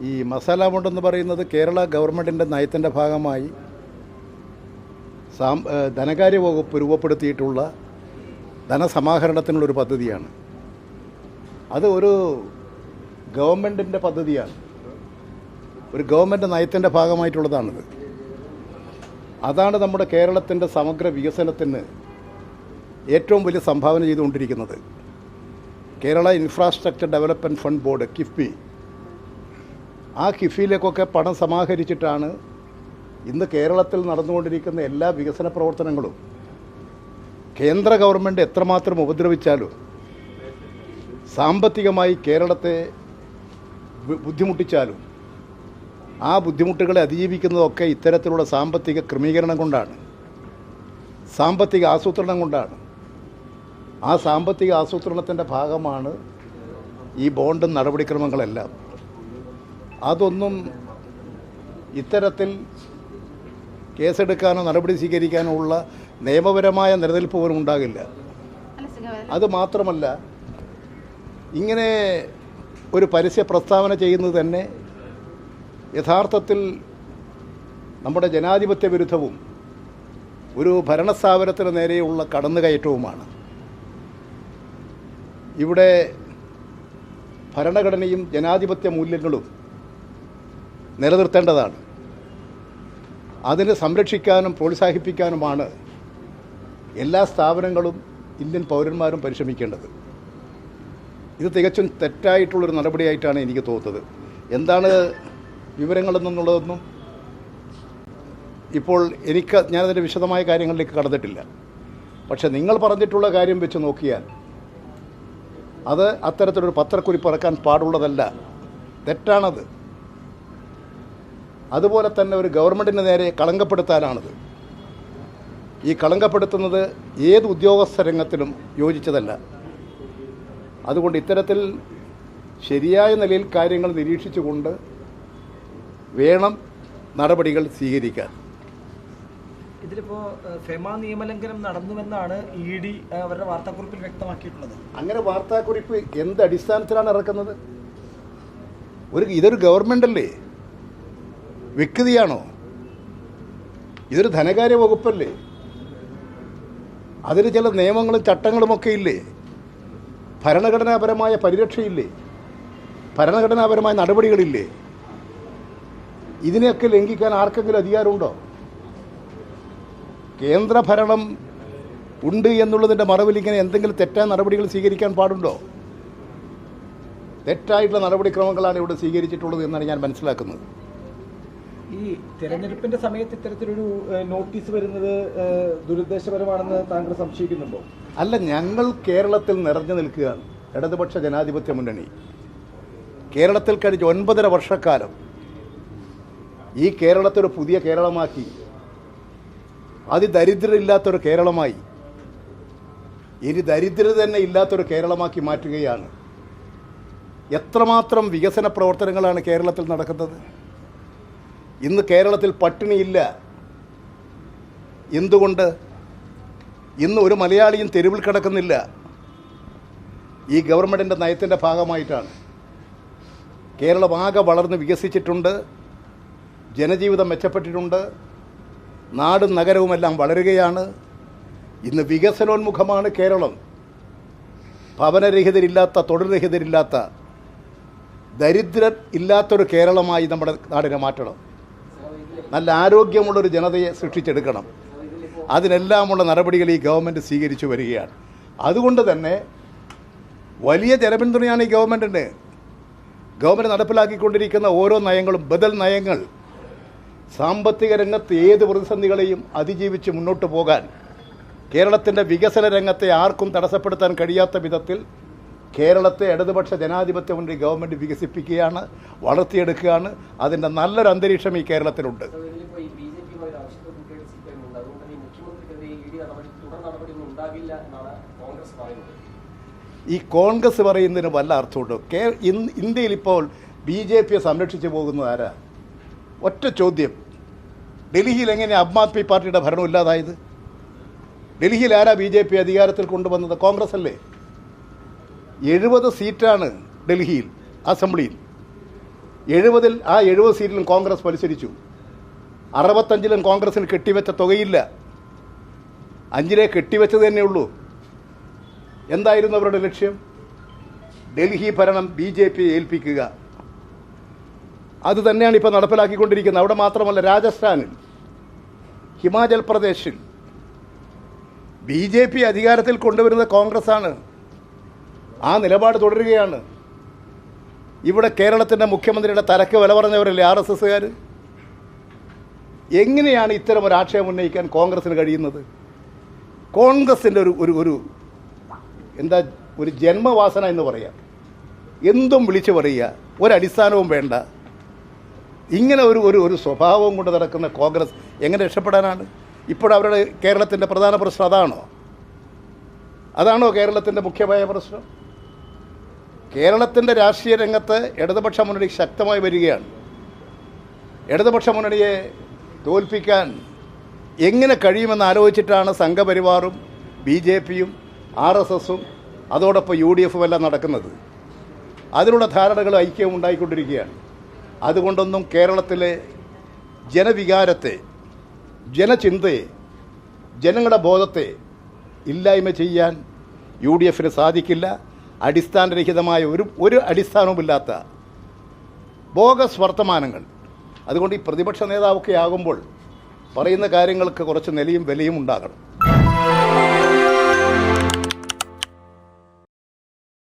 ഈ മസാല ബോണ്ടെന്ന് പറയുന്നത് കേരള ഗവൺമെന്റിന്റെ നയത്തിന്റെ ഭാഗമായി സാം ധനകാര്യ വകുപ്പ് രൂപപ്പെടുത്തിയിട്ടുള്ള ധനസമാഹരണത്തിനുള്ളൊരു പദ്ധതിയാണ്. അത് ഒരു ഗവൺമെന്റിന്റെ പദ്ധതിയാണ്. ഒരു ഗവൺമെന്റ് നയത്തിന്റെ ഭാഗമായിട്ടുള്ളതാണിത്. അതാണ് നമ്മുടെ കേരളത്തിന്റെ സമഗ്ര വികസനത്തിന് ഏറ്റവും വലിയ സംഭാവന ചെയ്തുകൊണ്ടിരിക്കുന്നത്. Kerala infrastructure development fund board KIIFB ആ കിഫിയിലേക്കൊക്കെ പണം സമാഹരിച്ചിട്ടാണ് ഇന്ന് കേരളത്തിൽ നടന്നുകൊണ്ടിരിക്കുന്ന എല്ലാ വികസന പ്രവർത്തനങ്ങളും കേന്ദ്ര ഗവൺമെന്റ് എത്രമാത്രം ഉപദ്രവിച്ചാലും സാമ്പത്തികമായി കേരളത്തെ ബുദ്ധിമുട്ടിച്ചാലും ആ ബുദ്ധിമുട്ടുകളെ അതിജീവിക്കുന്നതൊക്കെ ഇത്തരത്തിലുള്ള സാമ്പത്തിക ക്രമീകരണം കൊണ്ടാണ്. സാമ്പത്തിക ആസൂത്രണം കൊണ്ടാണ്. ആ സാമ്പത്തിക ആസൂത്രണത്തിന്റെ ഭാഗമാണ് ഈ ബോണ്ട് നടപടിക്രമങ്ങളെല്ലാം. അതൊന്നും ഇത്തരത്തിൽ കേസെടുക്കാനോ നടപടി സ്വീകരിക്കാനോ ഉള്ള നിയമപരമായ നിലനിൽപ്പ് പോലും ഉണ്ടാകില്ല. അത് മാത്രമല്ല ഇങ്ങനെ ഒരു പരസ്യ പ്രസ്താവന ചെയ്യുന്നത് തന്നെ യഥാർത്ഥത്തിൽ നമ്മുടെ ജനാധിപത്യ വിരുദ്ധവും ഒരു ഭരണസ്ഥാപനത്തിന് നേരെയുള്ള കടന്നുകയറ്റവുമാണ്. ഇവിടെ ഭരണഘടനയും ജനാധിപത്യ മൂല്യങ്ങളും നിലനിർത്തേണ്ടതാണ്. അതിനെ സംരക്ഷിക്കാനും പ്രോത്സാഹിപ്പിക്കാനുമാണ് എല്ലാ സ്ഥാപനങ്ങളും ഇന്ത്യൻ പൗരന്മാരും പരിശ്രമിക്കേണ്ടത്. ഇത് തികച്ചും തെറ്റായിട്ടുള്ളൊരു നടപടിയായിട്ടാണ് എനിക്ക് തോന്നുന്നത്. എന്താണ് വിവരങ്ങളെന്നുള്ളതൊന്നും ഇപ്പോൾ എനിക്ക് ഞാനതിന്റെ വിശദമായ കാര്യങ്ങളിലേക്ക് കടന്നിട്ടില്ല. പക്ഷേ നിങ്ങൾ പറഞ്ഞിട്ടുള്ള കാര്യം വെച്ച് നോക്കിയാൽ അത് അത്തരത്തിലൊരു പത്രക്കുറിപ്പ് ഇറക്കാൻ പാടുള്ളതല്ല. തെറ്റാണത്. അതുപോലെ തന്നെ ഒരു ഗവൺമെന്റിന് നേരെ കളങ്കപ്പെടുത്താനാണിത് ഈ കളങ്കപ്പെടുത്തുന്നത് ഏത് ഉദ്യോഗസ്ഥ രംഗത്തിലും യോജിച്ചതല്ല. അതുകൊണ്ട് ഇത്തരത്തിൽ ശരിയായ നിലയിൽ കാര്യങ്ങൾ നിരീക്ഷിച്ചുകൊണ്ട് വേണം നടപടികൾ സ്വീകരിക്കാൻ. ഇതിലിപ്പോ ഏഹ്, ഫെമ നിയമലംഘനം നടന്നുവെന്നാണ് ഇ ഡി അവരുടെ വാർത്താക്കുറിപ്പിൽ വ്യക്തമാക്കിയിട്ടുള്ളത്. അങ്ങനെ വാർത്താക്കുറിപ്പ് എന്ത് അടിസ്ഥാനത്തിലാണ് ഇറക്കുന്നത്? ഒരു ഇതൊരു ഗവൺമെന്റ് അല്ലേ വ്യക്തിയാണോ ഇതൊരു ധനകാര്യ വകുപ്പല്ലേ? അതിന് ചില നിയമങ്ങളും ചട്ടങ്ങളുമൊക്കെ ഇല്ലേ? ഭരണഘടനാപരമായ പരിരക്ഷയില്ലേ? ഭരണഘടനാപരമായ നടപടികളില്ലേ? ഇതിനെയൊക്കെ ലംഘിക്കാൻ ആർക്കെങ്കിലും അധികാരമുണ്ടോ? കേന്ദ്രഭരണം ഉണ്ട് എന്നുള്ളതിന്റെ മറവിൽ ഇങ്ങനെ എന്തെങ്കിലും തെറ്റായ നടപടികൾ സ്വീകരിക്കാൻ പാടുണ്ടോ? തെറ്റായിട്ടുള്ള നടപടിക്രമങ്ങളാണ് ഇവിടെ സ്വീകരിച്ചിട്ടുള്ളത് എന്നാണ് ഞാൻ മനസ്സിലാക്കുന്നത്. ഈ തെരഞ്ഞെടുപ്പിന്റെ സമയത്ത് ഇത്തരത്തിലൊരു നോട്ടീസ് വരുന്നത് ദുരുദ്ദേശപരമാണെന്ന് താങ്കൾ സംശയിക്കുന്നുണ്ടോ? അല്ല ഞങ്ങൾ കേരളത്തിൽ നിറഞ്ഞു നിൽക്കുകയാണ്. ഇടതുപക്ഷ ജനാധിപത്യ മുന്നണി. കേരളത്തിൽ കഴിഞ്ഞ ഒൻപതര വർഷക്കാലം ഈ കേരളത്തെ ഒരു പുതിയ കേരളമാക്കി. അതിദരിദ്രരില്ലാത്തൊരു കേരളമായി. ഇനി ദരിദ്രത തന്നെ ഇല്ലാത്തൊരു കേരളമാക്കി മാറ്റുകയാണ്. എത്രമാത്രം വികസന പ്രവർത്തനങ്ങളാണ് കേരളത്തിൽ നടക്കുന്നത്? ഇന്ന് കേരളത്തിൽ പട്ടിണിയില്ല. എന്തുകൊണ്ട്? ഇന്ന് ഒരു മലയാളിയും തെരുവിൽ കിടക്കുന്നില്ല. ഈ ഗവൺമെന്റിന്റെ നയത്തിന്റെ ഭാഗമായിട്ടാണ്. കേരളം ആകെ വളർന്ന് വികസിച്ചിട്ടുണ്ട്. ജനജീവിതം മെച്ചപ്പെട്ടിട്ടുണ്ട്. നാടും നഗരവുമെല്ലാം വളരുകയാണ്. ഇന്ന് വികസനോന്മുഖമാണ് കേരളം. ഭവനരഹിതരില്ലാത്ത തൊഴിൽരഹിതരില്ലാത്ത ദരിദ്രർ ഇല്ലാത്തൊരു കേരളമായി നമ്മുടെ നാടിനെ മാറ്റണം. നല്ല ആരോഗ്യമുള്ളൊരു ജനതയെ സൃഷ്ടിച്ചെടുക്കണം. അതിനെല്ലാമുള്ള നടപടികൾ ഈ ഗവൺമെന്റ് സ്വീകരിച്ചു വരികയാണ്. അതുകൊണ്ട് തന്നെ വലിയ ജനപിന്തുണയാണ് ഈ ഗവൺമെന്റിന് ഗവൺമെന്റ് നടപ്പിലാക്കിക്കൊണ്ടിരിക്കുന്ന ഓരോ നയങ്ങളും ബദൽ നയങ്ങൾ. സാമ്പത്തിക രംഗത്ത് ഏത് പ്രതിസന്ധികളെയും അതിജീവിച്ച് മുന്നോട്ട് പോകാൻ കേരളത്തിന്റെ വികസന രംഗത്തെ ആർക്കും തടസ്സപ്പെടുത്താൻ കഴിയാത്ത വിധത്തിൽ കേരളത്തെ ഇടതുപക്ഷ ജനാധിപത്യ മുന്നണി ഗവൺമെന്റ് വികസിപ്പിക്കുകയാണ് വളർത്തിയെടുക്കുകയാണ്. അതിന്റെ നല്ലൊരു അന്തരീക്ഷം ഈ കേരളത്തിലുണ്ട്. ഈ കോൺഗ്രസ് പറയുന്നതിന് വല്ല അർത്ഥമുണ്ടോ? കേ ഇന്ത്യയിൽ ഇപ്പോൾ ബി ജെ പിയെ സംരക്ഷിച്ചു പോകുന്നത് ആരാ? ഒറ്റ ചോദ്യം. ഡൽഹിയിൽ എങ്ങനെ ആം ആദ്മി പാർട്ടിയുടെ ഭരണം ഇല്ലാതായത്? ഡൽഹിയിൽ ആരാ ബി ജെ പി അധികാരത്തിൽ കൊണ്ടുവന്നത്? കോൺഗ്രസ് അല്ലേ? എഴുപത് സീറ്റാണ് ഡൽഹിയിൽ അസംബ്ലിയിൽ. എഴുപതിൽ ആ എഴുപത് സീറ്റിലും കോൺഗ്രസ് മത്സരിച്ചു. അറുപത്തഞ്ചിലും കോൺഗ്രസിന് കെട്ടിവെച്ച തുകയില്ല. അഞ്ചിലെ കെട്ടിവെച്ചത് തന്നെയുള്ളൂ എന്തായിരുന്നു അവരുടെ ലക്ഷ്യം? ഡൽഹി ഭരണം ബി ജെ പി ഏൽപ്പിക്കുക. അത് തന്നെയാണ് ഇപ്പോൾ നടപ്പിലാക്കിക്കൊണ്ടിരിക്കുന്നത്. അവിടെ മാത്രമല്ല രാജസ്ഥാനിൽ ഹിമാചൽ പ്രദേശിൽ. ബി ജെ പി അധികാരത്തിൽ കൊണ്ടുവരുന്നത് കോൺഗ്രസ്സാണ് ആ നിലപാട് തുടരുകയാണ്. ഇവിടെ കേരളത്തിന്റെ മുഖ്യമന്ത്രിയുടെ തലക്ക് വില പറഞ്ഞവരല്ലേ ആർ എസ് എസ്സുകാർ എങ്ങനെയാണ് ഇത്തരം ഒരു ആക്ഷേപം ഉന്നയിക്കാൻ കോൺഗ്രസ്സിന് കഴിയുന്നത്? കോൺഗ്രസിന്റെ ഒരു ഒരു ഒരു എന്താ ഒരു ജന്മവാസന എന്ന് പറയാം. എന്തും വിളിച്ചു പറയുക ഒരടിസ്ഥാനവും വേണ്ട. ഇങ്ങനെ ഒരു ഒരു ഒരു സ്വഭാവവും കൊണ്ട് നടക്കുന്ന കോൺഗ്രസ് എങ്ങനെ രക്ഷപ്പെടാനാണ്? ഇപ്പോഴവരുടെ കേരളത്തിന്റെ പ്രധാന പ്രശ്നം അതാണോ? അതാണോ കേരളത്തിന്റെ മുഖ്യമായ പ്രശ്നം? കേരളത്തിന്റെ രാഷ്ട്രീയ രംഗത്ത് ഇടതുപക്ഷ മുന്നണി ശക്തമായി വരികയാണ്. ഇടതുപക്ഷ മുന്നണിയെ തോൽപ്പിക്കാൻ എങ്ങനെ കഴിയുമെന്ന് ആലോചിച്ചിട്ടാണ് സംഘപരിവാറും ബി ജെ പിയും ആർ എസ് എസും അതോടൊപ്പം യു ഡി എഫും എല്ലാം നടക്കുന്നത്. അതിനുള്ള ധാരണകൾ ഐക്യവും ഉണ്ടായിക്കൊണ്ടിരിക്കുകയാണ്. അതുകൊണ്ടൊന്നും കേരളത്തിലെ ജനവികാരത്തെ ജനചിന്തയെ ജനങ്ങളുടെ ബോധത്തെ ഇല്ലായ്മ ചെയ്യാൻ യു ഡി എഫിന് സാധിക്കില്ല. അടിസ്ഥാനരഹിതമായ ഒരു ഒരു അടിസ്ഥാനവുമില്ലാത്ത ബോഗസ് വർത്തമാനങ്ങൾ. അതുകൊണ്ട് ഈ പ്രതിപക്ഷ നേതാവൊക്കെ ആകുമ്പോൾ പറയുന്ന കാര്യങ്ങൾക്ക് കുറച്ച് നിലയും വിലയും ഉണ്ടാകണം.